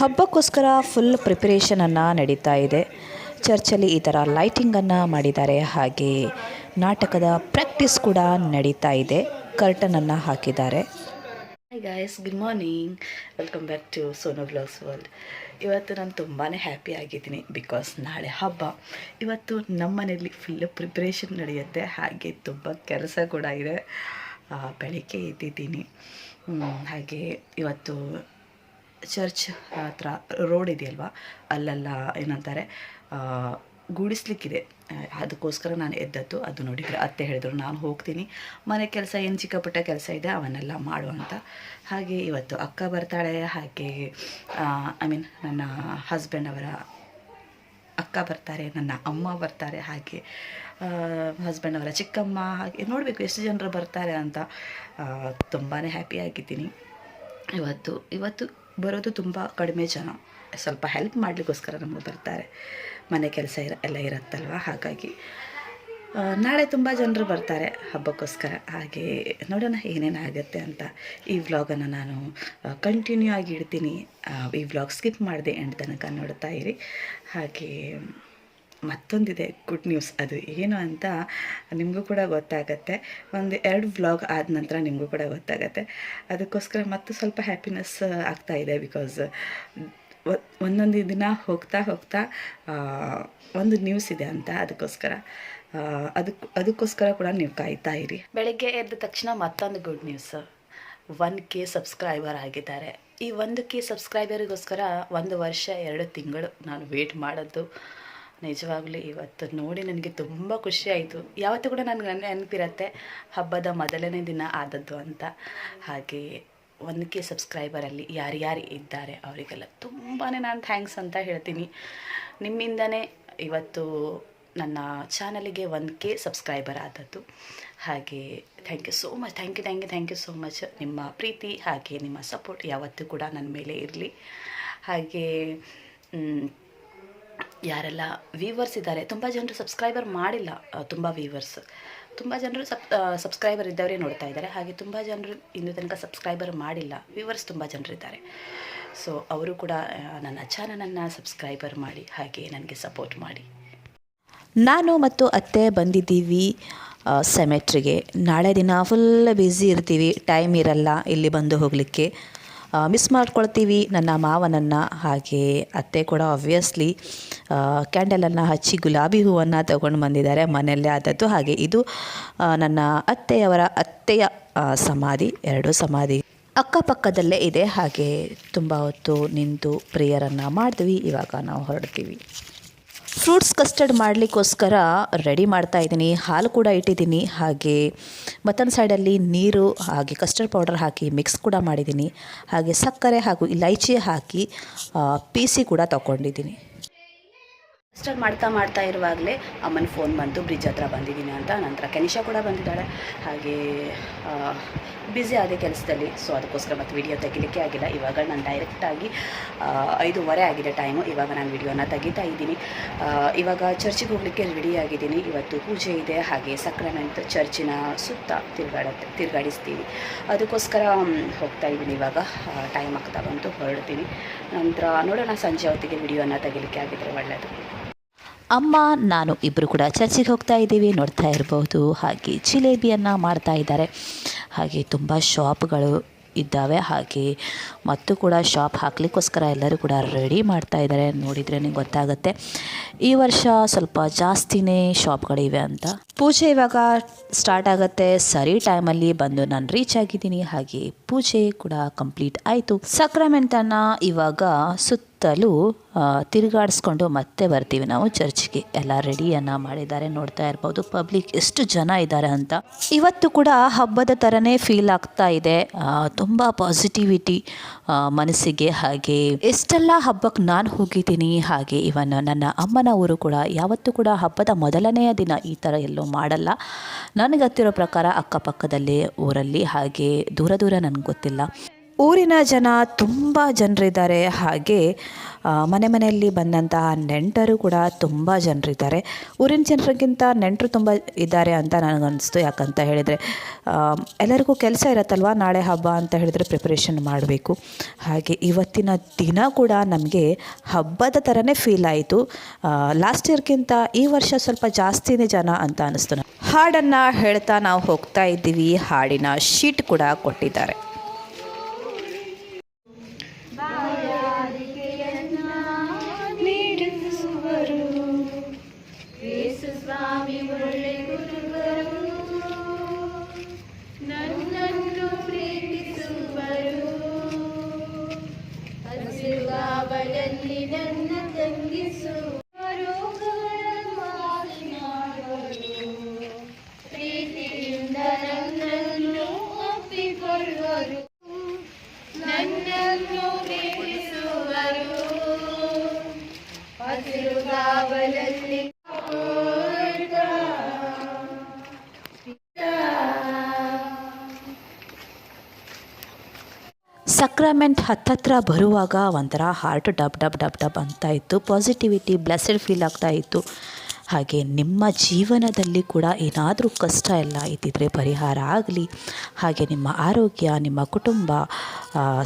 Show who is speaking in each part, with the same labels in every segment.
Speaker 1: ಹಬ್ಬಕ್ಕೋಸ್ಕರ full ಪ್ರಿಪ್ರೇಷನನ್ನು ನಡೀತಾ ಇದೆ. ಚರ್ಚಲ್ಲಿ ಈ ಥರ ಲೈಟಿಂಗನ್ನು ಮಾಡಿದ್ದಾರೆ. ಹಾಗೆ ನಾಟಕದ ಪ್ರಾಕ್ಟೀಸ್ ಕೂಡ ನಡೀತಾ ಇದೆ. ಕರ್ಟನನ್ನು ಹಾಕಿದ್ದಾರೆ. Hi guys good morning welcome back to Sonu blogs world ಇವತ್ತು ನಾನು ತುಂಬಾ ಹ್ಯಾಪಿ ಆಗಿದ್ದೀನಿ ಬಿಕಾಸ್ ನಾಳೆ ಹಬ್ಬ. ಇವತ್ತು ನಮ್ಮ ಮನೆಯಲ್ಲಿ ಫುಲ್ ಪ್ರಿಪ್ರೇಷನ್ ನಡೆಯುತ್ತೆ. ಹಾಗೆ ತುಂಬ ಕೆಲಸ ಕೂಡ ಇದೆ. ಬೆಳಗ್ಗೆ ಎದ್ದಿದ್ದೀನಿ. ಹಾಗೆ ಇವತ್ತು ಚರ್ಚ್ ಹತ್ರ, ರೋಡ್ ಇದೆಯಲ್ವಾ? ಅಲ್ಲೆಲ್ಲ ಏನಂತಾರೆ ಗುಡಿಸ್ಲಿಕ್ಕಿದೆ. ಅದಕ್ಕೋಸ್ಕರ ನಾನು ಎದ್ದದ್ದು, ಅದು ನೋಡಿದರೆ ಅತ್ತೆ ಹೇಳಿದ್ರು, ನಾನು ಹೋಗ್ತೀನಿ. ಮನೆ ಕೆಲಸ, ಏನು ಚಿಕ್ಕ ಪುಟ್ಟ ಕೆಲಸ ಇದೆ, ಅವನ್ನೆಲ್ಲ ಮಾಡು ಅಂತ. ಹಾಗೆ ಇವತ್ತು ಅಕ್ಕ ಬರ್ತಾಳೆ, ಹಾಗೆ ಐ ಮೀನ್ ನನ್ನ ಹಸ್ಬೆಂಡ್ ಅವರ ಅಕ್ಕ ಬರ್ತಾರೆ, ನನ್ನ ಅಮ್ಮ ಬರ್ತಾರೆ, ಹಾಗೆ ಹಸ್ಬೆಂಡ್ ಅವರ ಚಿಕ್ಕಮ್ಮ, ಹಾಗೆ ನೋಡಬೇಕು ಎಷ್ಟು ಜನರು ಬರ್ತಾರೆ ಅಂತ. ತುಂಬಾ ಹ್ಯಾಪಿ ಆಗಿದ್ದೀನಿ. ಇವತ್ತು ಇವತ್ತು ಬರೋದು ತುಂಬ ಕಡಿಮೆ ಜನ. ಸ್ವಲ್ಪ ಹೆಲ್ಪ್ ಮಾಡಲಿಕ್ಕೋಸ್ಕರ ನಮಗೆ ಬರ್ತಾರೆ. ಮನೆ ಕೆಲಸ ಇರ, ಎಲ್ಲ ಇರುತ್ತಲ್ವ? ಹಾಗಾಗಿ ನಾಳೆ ತುಂಬ ಜನರು ಬರ್ತಾರೆ ಹಬ್ಬಕ್ಕೋಸ್ಕರ. ಹಾಗೆ ನೋಡೋಣ ಏನೇನಾಗುತ್ತೆ ಅಂತ. ಈ ವ್ಲಾಗನ್ನು ನಾನು ಕಂಟಿನ್ಯೂ ಆಗಿ ಇಡ್ತೀನಿ. ಈ ವ್ಲಾಗ್ ಸ್ಕಿಪ್ ಮಾಡಿದೆ ಎಂಡ್ ತನಕ ನೋಡ್ತಾ ಇರಿ. ಹಾಗೆ ಮತ್ತೊಂದಿದೆ ಗುಡ್ ನ್ಯೂಸ್ ಅದು ಏನು ಅಂತ ನಿಮಗೂ ಕೂಡ ಗೊತ್ತಾಗತ್ತೆ. ಒಂದು ಎರಡು ವ್ಲಾಗ್ ಆದ ನಂತರ ನಿಮಗೂ ಕೂಡ ಗೊತ್ತಾಗತ್ತೆ. ಅದಕ್ಕೋಸ್ಕರ ಮತ್ತು ಸ್ವಲ್ಪ ಹ್ಯಾಪಿನೆಸ್ ಆಗ್ತಾ ಇದೆ ಬಿಕಾಸ್ ಒಂದೊಂದು ದಿನ ಹೋಗ್ತಾ ಹೋಗ್ತಾ ಒಂದು ನ್ಯೂಸ್ ಇದೆ ಅಂತ ಅದಕ್ಕೋಸ್ಕರ. ಅದಕ್ಕೆ ಅದಕ್ಕೋಸ್ಕರ ಕೂಡ ನೀವು ಕಾಯ್ತಾ ಇರಿ. ಬೆಳಗ್ಗೆ ಎದ್ದ ತಕ್ಷಣ ಮತ್ತೊಂದು good news one K subscriber ಆಗಿದ್ದಾರೆ. ಈ ಒಂದು ಕೆ ಸಬ್ಸ್ಕ್ರೈಬರಿಗೋಸ್ಕರ ಒಂದು ವರ್ಷ, ಎರಡು ತಿಂಗಳು ನಾನು ವೇಟ್ ಮಾಡೋದು. ನಿಜವಾಗ್ಲೂ ಇವತ್ತು ನೋಡಿ ನನಗೆ ತುಂಬ ಖುಷಿ ಆಯಿತು. ಯಾವತ್ತೂ ಕೂಡ ನನಗೆ ನೆನಪಿರತ್ತೆ, ಹಬ್ಬದ ಮೊದಲನೇ ದಿನ ಆದದ್ದು ಅಂತ. ಹಾಗೆ ಒನ್ ಕೆ ಸಬ್ಸ್ಕ್ರೈಬರಲ್ಲಿ ಯಾರ್ಯಾರು ಇದ್ದಾರೆ ಅವರಿಗೆಲ್ಲ ತುಂಬಾ ನಾನು ಥ್ಯಾಂಕ್ಸ್ ಅಂತ ಹೇಳ್ತೀನಿ. ನಿಮ್ಮಿಂದನೇ ಇವತ್ತು ನನ್ನ ಚಾನಲಿಗೆ ಒನ್ ಕೆ ಸಬ್ಸ್ಕ್ರೈಬರ್ ಆದದ್ದು. ಹಾಗೆ thank you so much thank you thank you thank you so much ನಿಮ್ಮ ಪ್ರೀತಿ ಹಾಗೆ ನಿಮ್ಮ ಸಪೋರ್ಟ್ ಯಾವತ್ತೂ ಕೂಡ ನನ್ನ ಮೇಲೆ ಇರಲಿ. ಹಾಗೆ ಯಾರೆಲ್ಲ ವೀವರ್ಸ್ ಇದ್ದಾರೆ, ತುಂಬ ಜನರು ಸಬ್ಸ್ಕ್ರೈಬರ್ ಮಾಡಿಲ್ಲ ತುಂಬ ವೀವರ್ಸ್ ತುಂಬ ಜನರು ಸಬ್ ಸಬ್ಸ್ಕ್ರೈಬರ್ ಇದ್ದವರೇ ನೋಡ್ತಾ ಇದ್ದಾರೆ. ಹಾಗೆ ತುಂಬ ಜನರು ಇನ್ನೂ ತನಕ ಸಬ್ಸ್ಕ್ರೈಬರ್ ಮಾಡಿಲ್ಲ ವ್ಯೂವರ್ಸ್ ತುಂಬ ಜನರಿದ್ದಾರೆ ಸೊ ಅವರು ಕೂಡ ನನ್ನ ಚಾನಲನ್ನು ಸಬ್ಸ್ಕ್ರೈಬರ್ ಮಾಡಿ, ಹಾಗೆ ನನಗೆ ಸಪೋರ್ಟ್ ಮಾಡಿ. ನಾನು ಮತ್ತು ಅತ್ತೆ ಬಂದಿದ್ದೀವಿ ಸೆಮೆಟ್ರಿಗೆ ನಾಳೆ ದಿನ ಫುಲ್ ಬ್ಯುಸಿ ಇರ್ತೀವಿ ಟೈಮ್ ಇರಲ್ಲ ಇಲ್ಲಿ ಬಂದು ಹೋಗಲಿಕ್ಕೆ. ಮಿಸ್ ಮಾಡ್ಕೊಳ್ತೀವಿ. ನನ್ನ ಮಾವನನ್ನು, ಹಾಗೆ ಅತ್ತೆ ಕೂಡ ಆಬ್ವಿಯಸ್ಲಿ ಕ್ಯಾಂಡಲನ್ನು ಹಚ್ಚಿ ಗುಲಾಬಿ ಹೂವನ್ನು ತಗೊಂಡು ಬಂದಿದ್ದಾರೆ ಮನೆಯಲ್ಲೇ ಆದದ್ದು. ಹಾಗೆ ಇದು ನನ್ನ ಅತ್ತೆಯವರ ಅತ್ತೆಯ ಸಮಾಧಿ, ಎರಡು ಸಮಾಧಿ. ಅಕ್ಕಪಕ್ಕದಲ್ಲೇ ಇದೆ. ಹಾಗೆ ತುಂಬ ಹೊತ್ತು ನಿಂತು ಪ್ರೇಯರನ್ನು ಮಾಡಿದ್ವಿ. ಇವಾಗ ನಾವು ಹೊರಡ್ತೀವಿ. ಫ್ರೂಟ್ಸ್ ಕಸ್ಟರ್ಡ್ ಮಾಡಲಿಕ್ಕೋಸ್ಕರ ರೆಡಿ ಮಾಡ್ತಾ ಇದ್ದೀನಿ. ಹಾಲು ಕೂಡ ಇಟ್ಟಿದ್ದೀನಿ. ಹಾಗೆ ಮತ್ತೊಂದು ಸೈಡಲ್ಲಿ ನೀರು, ಹಾಗೆ ಕಸ್ಟರ್ಡ್ ಪೌಡರ್ ಹಾಕಿ ಮಿಕ್ಸ್ ಕೂಡ ಮಾಡಿದ್ದೀನಿ. ಹಾಗೆ ಸಕ್ಕರೆ ಹಾಗೂ ಇಲೈಚಿ ಹಾಕಿ ಪೀಸಿ ಕೂಡ ತಗೊಂಡಿದ್ದೀನಿ. ಕಸ್ಟರ್ಡ್ ಮಾಡ್ತಾ ಮಾಡ್ತಾ ಇರುವಾಗಲೇ ಅಮ್ಮನ ಫೋನ್ ಬಂತು ಬ್ರಿಡ್ಜ್ ಹತ್ರ ಬಂದಿದ್ದೀನಿ ಅಂತ. ನಂತರ ಕನಿಷಾ ಕೂಡ ಬಂದಿದ್ದಾಳೆ. ಹಾಗೆ ಬ್ಯುಸಿ ಆದ ಕೆಲಸದಲ್ಲಿ. ಸೊ ಅದಕ್ಕೋಸ್ಕರ ಮತ್ತು ವಿಡಿಯೋ ತೆಗಿಲಿಕ್ಕೆ ಆಗಿಲ್ಲ. ಇವಾಗ ನಾನು ಡೈರೆಕ್ಟಾಗಿ ಐದೂವರೆ ಆಗಿದೆ ಟೈಮು ಇವಾಗ ನಾನು ವಿಡಿಯೋನ ತೆಗಿತಾ ಇದ್ದೀನಿ. ಇವಾಗ ಚರ್ಚಿಗೆ ಹೋಗಲಿಕ್ಕೆ ರೆಡಿ ಆಗಿದ್ದೀನಿ. ಇವತ್ತು ಪೂಜೆ ಇದೆ. ಹಾಗೆ ಸಕ್ರಮೆಂಟ್ ಚರ್ಚಿನ ಸುತ್ತ ತಿರುಗಾಡ, ತಿರುಗಾಡಿಸ್ತೀನಿ. ಅದಕ್ಕೋಸ್ಕರ ಹೋಗ್ತಾ ಇದ್ದೀನಿ ಇವಾಗ. ಟೈಮ್ ಆಗ್ತಾ ಬಂತು. ಹೊರಡ್ತೀನಿ. ನಂತರ ನೋಡೋಣ, ಸಂಜೆ ಹೊತ್ತಿಗೆ ವಿಡಿಯೋನ ತೆಗಿಲಿಕ್ಕೆ ಆಗಿದ್ರೆ ಒಳ್ಳೆಯದು ಅಮ್ಮ, ನಾನು ಇಬ್ಬರು ಕೂಡ ಚರ್ಚಿಗೆ ಹೋಗ್ತಾ ಇದ್ದೀವಿ, ನೋಡ್ತಾ ಇರ್ಬೋದು. ಹಾಗೆ ಜಿಲೇಬಿಯನ್ನು ಮಾಡ್ತಾ ಇದ್ದಾರೆ. ಹಾಗೆ ತುಂಬ ಶಾಪ್ಗಳು ಇದ್ದಾವೆ. ಹಾಗೆ ಮತ್ತು ಕೂಡ ಶಾಪ್ ಹಾಕಲಿಕ್ಕೋಸ್ಕರ ಎಲ್ಲರೂ ಕೂಡ ರೆಡಿ ಮಾಡ್ತಾ ಇದ್ದಾರೆ. ನೋಡಿದರೆ ನಿಮ್ಗೆ ಗೊತ್ತಾಗುತ್ತೆ. ಈ ವರ್ಷ ಸ್ವಲ್ಪ ಜಾಸ್ತಿನೇ ಶಾಪ್ಗಳಿವೆ ಅಂತ. ಪೂಜೆ ಇವಾಗ ಸ್ಟಾರ್ಟ್ ಆಗುತ್ತೆ. ಸರಿ ಟೈಮಲ್ಲಿ ಬಂದು ನಾನು ರೀಚ್ ಆಗಿದ್ದೀನಿ. ಹಾಗೆ ಪೂಜೆ ಕೂಡ ಕಂಪ್ಲೀಟ್ ಆಯಿತು. ಸಕ್ರಮೆಂಟನ್ನು ಇವಾಗ ಸುತ್ತಲೂ ತಿರುಗಾಡಿಸ್ಕೊಂಡು ಮತ್ತೆ ಬರ್ತೀವಿ ನಾವು ಚರ್ಚ್ಗೆ. ಎಲ್ಲ ರೆಡಿಯನ್ನು ಮಾಡಿದ್ದಾರೆ, ನೋಡ್ತಾ ಇರ್ಬೋದು. ಪಬ್ಲಿಕ್ ಎಷ್ಟು ಜನ ಇದ್ದಾರೆ ಅಂತ. ಇವತ್ತು ಕೂಡ ಹಬ್ಬದ ಥರನೇ ಫೀಲ್ ಆಗ್ತಾ ಇದೆ. ತುಂಬ ಪಾಸಿಟಿವಿಟಿ ಮನಸ್ಸಿಗೆ ಹಾಗೆ. ಎಷ್ಟೆಲ್ಲ ಹಬ್ಬಕ್ಕೆ ನಾನು ಹೋಗಿದ್ದೀನಿ, ಹಾಗೆ ಇವನ್ ನನ್ನ ಅಮ್ಮನ ಊರು ಕೂಡ. ಯಾವತ್ತೂ ಕೂಡ ಹಬ್ಬದ ಮೊದಲನೆಯ ದಿನ ಈ ಥರ ಎಲ್ಲೂ ಮಾಡಲ್ಲ. ನನಗೆ ಗೊತ್ತಿರೋ ಪ್ರಕಾರ ಅಕ್ಕಪಕ್ಕದಲ್ಲಿ ಊರಲ್ಲಿ, ಹಾಗೆ ದೂರ ದೂರ ನನಗೆ ಗೊತ್ತಿಲ್ಲ. ಊರಿನ ಜನ ತುಂಬ ಜನರಿದ್ದಾರೆ. ಹಾಗೆ ಮನೆ ಮನೆಯಲ್ಲಿ ಬಂದಂತಹ ನೆಂಟರು ಕೂಡ ತುಂಬ ಜನರಿದ್ದಾರೆ. ಊರಿನ ಜನರಿಗಿಂತ ನೆಂಟರು ತುಂಬ ಇದ್ದಾರೆ ಅಂತ ನನಗನ್ನಿಸ್ತು. ಯಾಕಂತ ಹೇಳಿದರೆ ಎಲ್ಲರಿಗೂ ಕೆಲಸ ಇರತ್ತಲ್ವ? ನಾಳೆ ಹಬ್ಬ ಅಂತ ಹೇಳಿದರೆ ಪ್ರಿಪ್ರೇಷನ್ ಮಾಡಬೇಕು. ಹಾಗೆ ಇವತ್ತಿನ ದಿನ ಕೂಡ ನಮಗೆ ಹಬ್ಬದ ಥರನೇ ಫೀಲ್ ಆಯಿತು. ಲಾಸ್ಟ್ ಇಯರ್ಗಿಂತ ಈ ವರ್ಷ ಸ್ವಲ್ಪ ಜಾಸ್ತಿನೇ ಜನ ಅಂತ ಅನ್ನಿಸ್ತು ಹಾಡನ್ನು ಹೇಳ್ತಾ ನಾವು ಹೋಗ್ತಾ ಇದ್ದೀವಿ. ಹಾಡಿನ ಶೀಟ್ ಕೂಡ ಕೊಟ್ಟಿದ್ದಾರೆ. ಸಕ್ರಮೆಂಟ್ ಹತ್ತತ್ರ ಬರುವಾಗ ಒಂಥರ heart dub dub dub dub ಅಂತ ಇತ್ತು. ಪಾಸಿಟಿವಿಟಿ ಬ್ಲೆಸ್ಸೆಡ್ ಫೀಲ್ ಆಗ್ತಾ ಇತ್ತು. ಹಾಗೆ ನಿಮ್ಮ ಜೀವನದಲ್ಲಿ ಕೂಡ ಏನಾದರೂ ಕಷ್ಟ ಎಲ್ಲ ಇದ್ದಿದ್ರೆ ಪರಿಹಾರ ಆಗಲಿ. ಹಾಗೆ ನಿಮ್ಮ ಆರೋಗ್ಯ, ನಿಮ್ಮ ಕುಟುಂಬ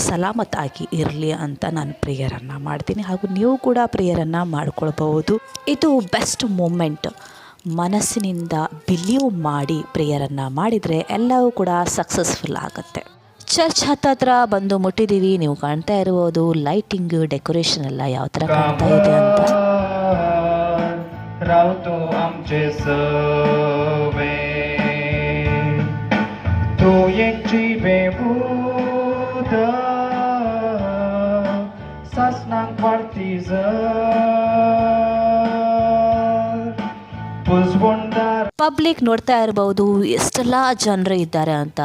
Speaker 1: ಸಲಾಮತ್ ಆಗಿ ಇರಲಿ ಅಂತ ನಾನು ಪ್ರೇಯರನ್ನು ಮಾಡ್ತೀನಿ. ಹಾಗೂ ನೀವು ಕೂಡ ಪ್ರೇಯರನ್ನು ಮಾಡ್ಕೊಳ್ಬಹುದು. ಇದು ಬೆಸ್ಟ್ ಮೂಮೆಂಟ್ ಮನಸ್ಸಿನಿಂದ ಬಿಲೀವ್ ಮಾಡಿ ಪ್ರೇಯರನ್ನು ಮಾಡಿದರೆ ಎಲ್ಲವೂ ಕೂಡ ಸಕ್ಸಸ್ಫುಲ್ ಆಗುತ್ತೆ. ಚರ್ಚ್ ಹತ್ತತ್ರ ಬಂದು ಮುಟ್ಟಿದ್ದೀವಿ ನೀವು ಕಾಣ್ತಾ ಇರ್ಬೋದು ಲೈಟಿಂಗ್ ಡೆಕೋರೇಷನ್ ಎಲ್ಲ ಯಾವ ಥರ ಕಾಣ್ತಾ ಇದೆ ಅಂತ
Speaker 2: रावतो आमचे सवे तू एकची बेबूद सासनांक वाडती जर पुजवंदार
Speaker 1: ಪಬ್ಲಿಕ್ ನೋಡ್ತಾ ಇರ್ಬೋದು ಎಷ್ಟೆಲ್ಲ ಜನರು ಇದ್ದಾರೆ ಅಂತ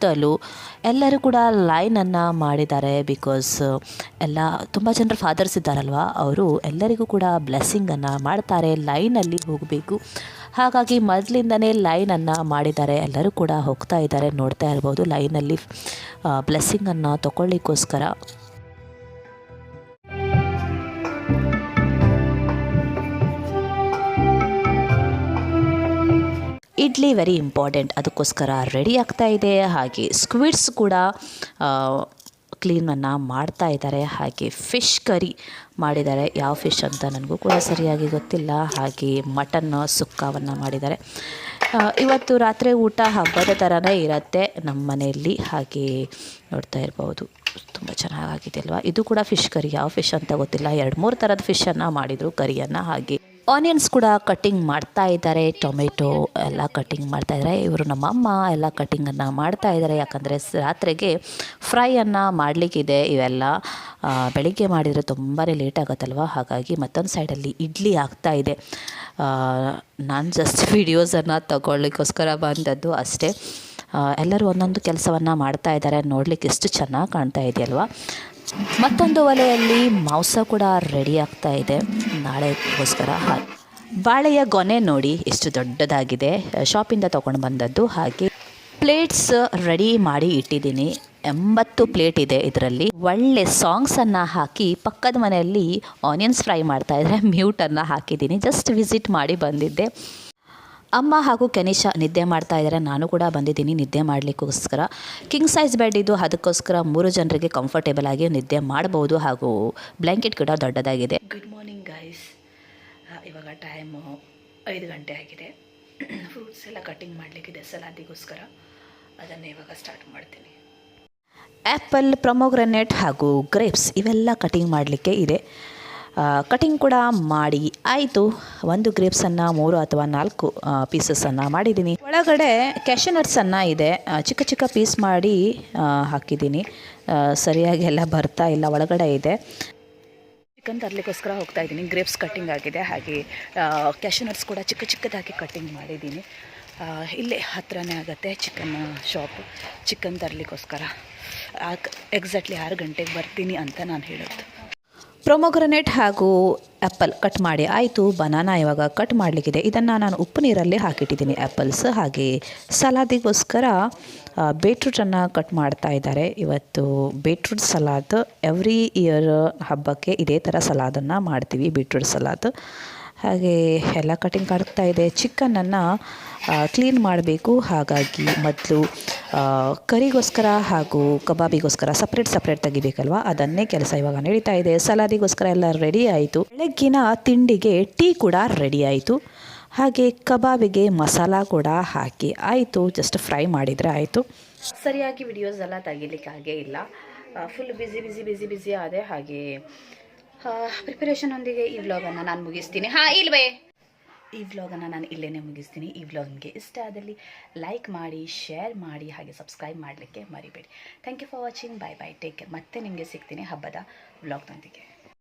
Speaker 1: ಸುತ್ತಲೂ ಎಲ್ಲರೂ ಕೂಡ ಲೈನನ್ನು ಮಾಡಿದ್ದಾರೆ ಬಿಕಾಸ್ ಎಲ್ಲ ತುಂಬ ಜನರು ಫಾದರ್ಸ್ ಇದ್ದಾರಲ್ವ, ಅವರು ಎಲ್ಲರಿಗೂ ಕೂಡ ಬ್ಲೆಸ್ಸಿಂಗನ್ನು ಮಾಡ್ತಾರೆ ಲೈನಲ್ಲಿ ಹೋಗಬೇಕು. ಹಾಗಾಗಿ ಮೊದಲಿಂದನೇ ಲೈನನ್ನು ಮಾಡಿದ್ದಾರೆ, ಎಲ್ಲರೂ ಕೂಡ ಹೋಗ್ತಾ ಇದ್ದಾರೆ, ನೋಡ್ತಾ ಇರ್ಬೋದು ಲೈನಲ್ಲಿ ಬ್ಲೆಸ್ಸಿಂಗನ್ನು ತಗೊಳ್ಳಿಕ್ಕೋಸ್ಕರ ಇಡ್ಲಿ ವೆರಿ ಇಂಪಾರ್ಟೆಂಟ್ ಅದಕ್ಕೋಸ್ಕರ ರೆಡಿ ಆಗ್ತಾ ಇದೆ. ಹಾಗೆ ಸ್ಕ್ವಿಡ್ಸ್ ಕೂಡ ಕ್ಲೀನನ್ನು ಮಾಡ್ತಾ ಇದ್ದಾರೆ. ಹಾಗೆ ಫಿಶ್ ಕರಿ ಮಾಡಿದ್ದಾರೆ. ಯಾವ ಫಿಶ್ ಅಂತ ನನಗೂ ಕೂಡ ಸರಿಯಾಗಿ ಗೊತ್ತಿಲ್ಲ. ಹಾಗೆ ಮಟನ್ ಸುಕ್ಕವನ್ನು ಮಾಡಿದ್ದಾರೆ. ಇವತ್ತು ರಾತ್ರಿ ಊಟ ಹಬ್ಬದ ಥರನೇ ಇರುತ್ತೆ ನಮ್ಮ ಮನೆಯಲ್ಲಿ. ಹಾಗೆ ನೋಡ್ತಾ ಇರ್ಬೋದು. ತುಂಬ ಚೆನ್ನಾಗಾಗಿದೆ ಅಲ್ವಾ? ಇದು ಕೂಡ ಫಿಶ್ ಕರಿ ಯಾವ ಫಿಶ್ ಅಂತ ಗೊತ್ತಿಲ್ಲ. ಎರಡು ಮೂರು ಥರದ ಫಿಶನ್ನು ಮಾಡಿದರು ಕರಿಯನ್ನು ಹಾಗೆ ಆನಿಯನ್ಸ್ ಕೂಡ ಕಟ್ಟಿಂಗ್ ಮಾಡ್ತಾ ಇದ್ದಾರೆ ಟೊಮೆಟೊ ಎಲ್ಲ ಕಟ್ಟಿಂಗ್ ಮಾಡ್ತಾ ಇದ್ದಾರೆ. ಇವರು ನಮ್ಮಮ್ಮ ಎಲ್ಲ ಕಟ್ಟಿಂಗನ್ನು ಮಾಡ್ತಾ ಇದ್ದಾರೆ. ಯಾಕಂದರೆ ರಾತ್ರಿಗೆ ಫ್ರೈಯನ್ನು ಮಾಡಲಿಕ್ಕಿದೆ ಇವೆಲ್ಲ. ಬೆಳಿಗ್ಗೆ ಮಾಡಿದರೆ ತುಂಬಾ ಲೇಟ್ ಆಗುತ್ತಲ್ವ? ಹಾಗಾಗಿ ಮತ್ತೊಂದು ಸೈಡಲ್ಲಿ ಇಡ್ಲಿ ಆಗ್ತಾ ಇದೆ. ನಾನು ಜಸ್ಟ್ ವಿಡಿಯೋಸನ್ನು ತಗೊಳ್ಳಿಕ್ಕೋಸ್ಕರ ಬಂದದ್ದು ಅಷ್ಟೇ. ಎಲ್ಲರೂ ಒಂದೊಂದು ಕೆಲಸವನ್ನು ಮಾಡ್ತಾ ಇದ್ದಾರೆ. ನೋಡಲಿಕ್ಕೆ ಎಷ್ಟು ಚೆನ್ನಾಗಿ ಕಾಣ್ತಾ ಇದೆಯಲ್ವಾ? ಮತ್ತೊಂದು ಒಲೆಯಲ್ಲಿ ಮಾಂಸ ಕೂಡ ರೆಡಿ ಆಗ್ತಾ ಇದೆ. ನಾಳೆಗೋಸ್ಕರ ಹಾಲು ಬಾಳೆಯ ಗೊನೆ ನೋಡಿ ಎಷ್ಟು ದೊಡ್ಡದಾಗಿದೆ. ಶಾಪಿಂದ ತೊಗೊಂಡು ಬಂದದ್ದು ಹಾಗೆ ಪ್ಲೇಟ್ಸ್ ರೆಡಿ ಮಾಡಿ ಇಟ್ಟಿದ್ದೀನಿ. ಎಂಬತ್ತು ಪ್ಲೇಟ್ ಇದೆ ಇದರಲ್ಲಿ. ಒಳ್ಳೆ ಸಾಂಗ್ಸನ್ನು ಹಾಕಿ ಪಕ್ಕದ ಮನೆಯಲ್ಲಿ ಆನಿಯನ್ಸ್ ಫ್ರೈ ಮಾಡ್ತಾ ಇದ್ದಾರೆ ಮ್ಯೂಟನ್ನು ಹಾಕಿದ್ದೀನಿ. ಜಸ್ಟ್ ವಿಸಿಟ್ ಮಾಡಿ ಬಂದಿದ್ದೆ. ಅಮ್ಮ ಹಾಗೂ ಕನಿಷ ನಿದ್ದೆ ಮಾಡ್ತಾ ಇದ್ದಾರೆ. ನಾನು ಕೂಡ ಬಂದಿದ್ದೀನಿ ನಿದ್ದೆ ಮಾಡಲಿಕ್ಕೋಸ್ಕರ. ಕಿಂಗ್ ಸೈಜ್ ಬೆಡ್ ಇದು. ಅದಕ್ಕೋಸ್ಕರ ಮೂರು ಜನರಿಗೆ ಕಂಫರ್ಟೇಬಲ್ ಆಗಿ ನಿದ್ದೆ ಮಾಡಬಹುದು ಹಾಗೂ ಬ್ಲ್ಯಾಂಕೆಟ್ ಕೂಡ ದೊಡ್ಡದಾಗಿದೆ. ಗುಡ್ ಮಾರ್ನಿಂಗ್ ಗೈಸ್ ಇವಾಗ ಟೈಮು ಐದು ಗಂಟೆ ಆಗಿದೆ. ಫ್ರೂಟ್ಸ್ ಎಲ್ಲ ಕಟ್ಟಿಂಗ್ ಮಾಡಲಿಕ್ಕಿದೆ ಸಲಾದಿಗೋಸ್ಕರ ಅದನ್ನು ಇವಾಗ ಸ್ಟಾರ್ಟ್ ಮಾಡ್ತೀನಿ. ಆ್ಯಪಲ್ ಪ್ರೊಮೊಗ್ರನೇಟ್ ಹಾಗೂ ಗ್ರೇಪ್ಸ್ ಇವೆಲ್ಲ ಕಟಿಂಗ್ ಮಾಡಲಿಕ್ಕೆ ಇದೆ. ಕಟಿಂಗ್ ಕೂಡ ಮಾಡಿ. ಆಯಿತು, ಒಂದು ಗ್ರೇಪ್ಸನ್ನು ಮೂರು ಅಥವಾ ನಾಲ್ಕು ಪೀಸಸನ್ನು ಮಾಡಿದ್ದೀನಿ. ಒಳಗಡೆ ಕ್ಯಾಶನಟ್ಸನ್ನು ಇದೆ. ಚಿಕ್ಕ ಚಿಕ್ಕ ಪೀಸ್ ಮಾಡಿ ಹಾಕಿದ್ದೀನಿ. ಸರಿಯಾಗಿ ಎಲ್ಲ ಬರ್ತಾ ಇಲ್ಲ, ಒಳಗಡೆ ಇದೆ. ಚಿಕನ್ ತರಲಿಕ್ಕೋಸ್ಕರ ಹೋಗ್ತಾ ಇದ್ದೀನಿ. ಗ್ರೇಪ್ಸ್ ಕಟ್ಟಿಂಗ್ ಆಗಿದೆ. ಹಾಗೆ ಕ್ಯಾಶನಟ್ಸ್ ಕೂಡ ಚಿಕ್ಕ ಚಿಕ್ಕದಾಗಿ ಕಟ್ಟಿಂಗ್ ಮಾಡಿದ್ದೀನಿ. ಇಲ್ಲೇ ಹತ್ರನೇ ಆಗುತ್ತೆ ಚಿಕನ್ ಶಾಪ್ ಚಿಕನ್ ತರಲಿಕ್ಕೋಸ್ಕರ. ಎಕ್ಸಾಕ್ಟ್ಲಿ ಆರು ಗಂಟೆಗೆ ಬರ್ತೀನಿ ಅಂತ ನಾನು ಹೇಳೋದು. ಪ್ರೊಮೊಗ್ರನೇಟ್ ಹಾಗೂ ಆ್ಯಪಲ್ ಕಟ್ ಮಾಡಿ. ಆಯಿತು ಬನಾನಾ ಇವಾಗ ಕಟ್ ಮಾಡಲಿಕ್ಕಿದೆ. ಇದನ್ನು ನಾನು ಉಪ್ಪು ನೀರಲ್ಲಿ ಹಾಕಿಟ್ಟಿದ್ದೀನಿ ಆ್ಯಪಲ್ಸ್ ಹಾಗೆ ಸಲಾದಿಗೋಸ್ಕರ ಬೀಟ್ರೂಟನ್ನು ಕಟ್ ಮಾಡ್ತಾ ಇದ್ದಾರೆ. ಇವತ್ತು ಬೀಟ್ರೂಟ್ ಸಲಾದ್ ಎವ್ರಿ ಇಯರ್ ಹಬ್ಬಕ್ಕೆ ಇದೇ ಥರ ಸಲಾದನ್ನು ಮಾಡ್ತೀವಿ ಬೀಟ್ರೂಟ್ ಸಲಾದ್. ಹಾಗೆ ಎಲ್ಲ ಕಟಿಂಗ್ ಕಾಡ್ತಾ ಇದೆ. ಚಿಕನನ್ನು ಕ್ಲೀನ್ ಮಾಡಬೇಕು. ಹಾಗಾಗಿ ಮೊದಲು ಕರಿಗೋಸ್ಕರ ಹಾಗೂ ಕಬಾಬಿಗೋಸ್ಕರ ಸಪ್ರೇಟ್ ಸಪ್ರೇಟ್ ತೆಗಿಬೇಕಲ್ವ? ಅದನ್ನೇ ಕೆಲಸ ಇವಾಗ ನಡೀತಾ ಇದೆ. ಸಲಾದಿಗೋಸ್ಕರ ಎಲ್ಲ ರೆಡಿ ಆಯಿತು. ಬೆಳಗ್ಗಿನ ತಿಂಡಿಗೆ ಟೀ ಕೂಡ ರೆಡಿ ಆಯಿತು. ಹಾಗೆ ಕಬಾಬಿಗೆ ಮಸಾಲ ಕೂಡ ಹಾಕಿ ಆಯಿತು. ಜಸ್ಟ್ ಫ್ರೈ ಮಾಡಿದರೆ ಆಯಿತು. ಸರಿಯಾಗಿ ವಿಡಿಯೋಸ್ ಎಲ್ಲ ತೆಗಿಲಿಕ್ಕಾಗೇ ಇಲ್ಲ. Full busy busy busy busy ಆದೆ ಹಾಗೆ ಪ್ರಿಪರೇಷನ್ ಒಂದಿಗೆ ಈ ವ್ಲಾಗನ್ನು ನಾನು ಮುಗಿಸ್ತೀನಿ. ಹಾಂ, ಇಲ್ವೇ? ಈ ವ್ಲಾಗನ್ನು ನಾನು ಇಲ್ಲೇ ಮುಗಿಸ್ತೀನಿ. ಈ ವ್ಲಾಗ್ ನಿಮಗೆ ಇಷ್ಟ ಆದಲ್ಲಿ ಲೈಕ್ ಮಾಡಿ ಶೇರ್ ಮಾಡಿ, ಹಾಗೆ ಸಬ್ಸ್ಕ್ರೈಬ್ ಮಾಡಲಿಕ್ಕೆ ಮರಿಬೇಡಿ. Thank you for watching bye bye take care ಮತ್ತೆ ನಿಮಗೆ ಸಿಗ್ತೀನಿ ಹಬ್ಬದ ವ್ಲಾಗ್ನೊಂದಿಗೆ